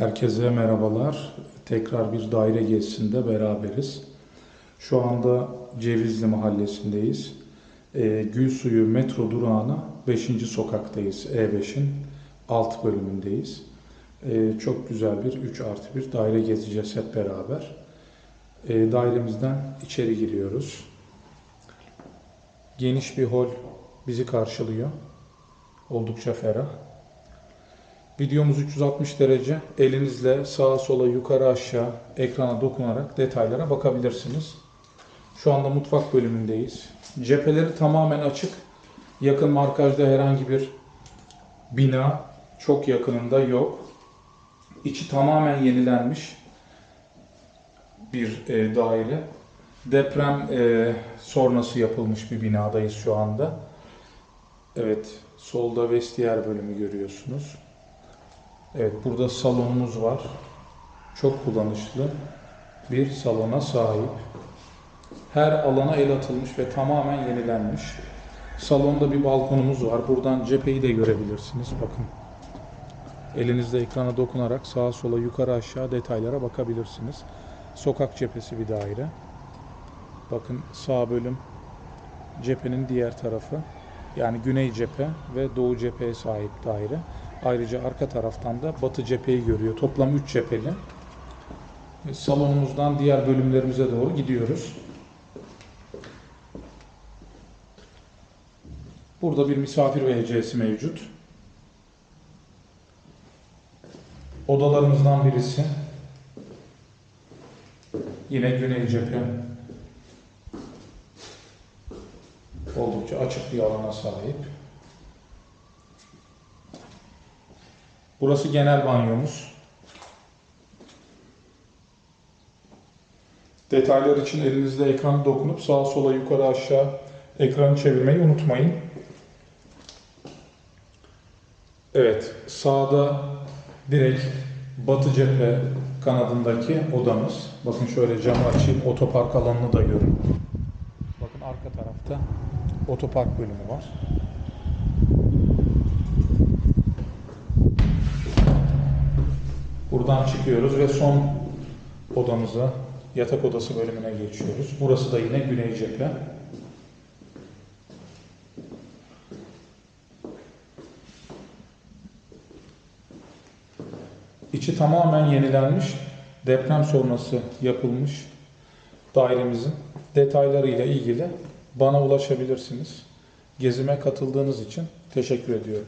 Herkese merhabalar. Tekrar bir daire gezisinde beraberiz. Şu anda Cevizli Mahallesi'ndeyiz. Ee, Gülsuyu metro durağına 5. sokaktayız. E5'in alt bölümündeyiz. Ee, çok güzel bir 3 artı 1 daire gezeceğiz hep beraber. Ee, dairemizden içeri giriyoruz. Geniş bir hol bizi karşılıyor. Oldukça ferah. Videomuz 360 derece. Elinizle sağa sola yukarı aşağı ekrana dokunarak detaylara bakabilirsiniz. Şu anda mutfak bölümündeyiz. Cepheleri tamamen açık. Yakın markajda herhangi bir bina çok yakınında yok. İçi tamamen yenilenmiş bir e, daire. Deprem e, sonrası yapılmış bir binadayız şu anda. Evet, solda vestiyer bölümü görüyorsunuz. Evet, burada salonumuz var. Çok kullanışlı bir salona sahip. Her alana el atılmış ve tamamen yenilenmiş. Salonda bir balkonumuz var. Buradan cepheyi de görebilirsiniz. Bakın. Elinizle ekrana dokunarak sağa sola yukarı aşağı detaylara bakabilirsiniz. Sokak cephesi bir daire. Bakın sağ bölüm cephenin diğer tarafı. Yani güney cephe ve doğu cepheye sahip daire. Ayrıca arka taraftan da batı cepheyi görüyor. Toplam 3 cepheli. Ve Salonumuzdan diğer bölümlerimize doğru gidiyoruz. Burada bir misafir WC'si mevcut. Odalarımızdan birisi. Yine güney cephe. Oldukça açık bir alana sahip. Burası genel banyomuz. Detaylar için elinizde ekranı dokunup sağa sola yukarı aşağı ekranı çevirmeyi unutmayın. Evet, sağda direkt batı cephe kanadındaki odamız. Bakın şöyle camı açayım, otopark alanını da görün. Bakın arka tarafta otopark bölümü var. Buradan çıkıyoruz ve son odamıza, yatak odası bölümüne geçiyoruz. Burası da yine güney cephe. İçi tamamen yenilenmiş, deprem sonrası yapılmış dairemizin detaylarıyla ilgili bana ulaşabilirsiniz. Gezime katıldığınız için teşekkür ediyorum.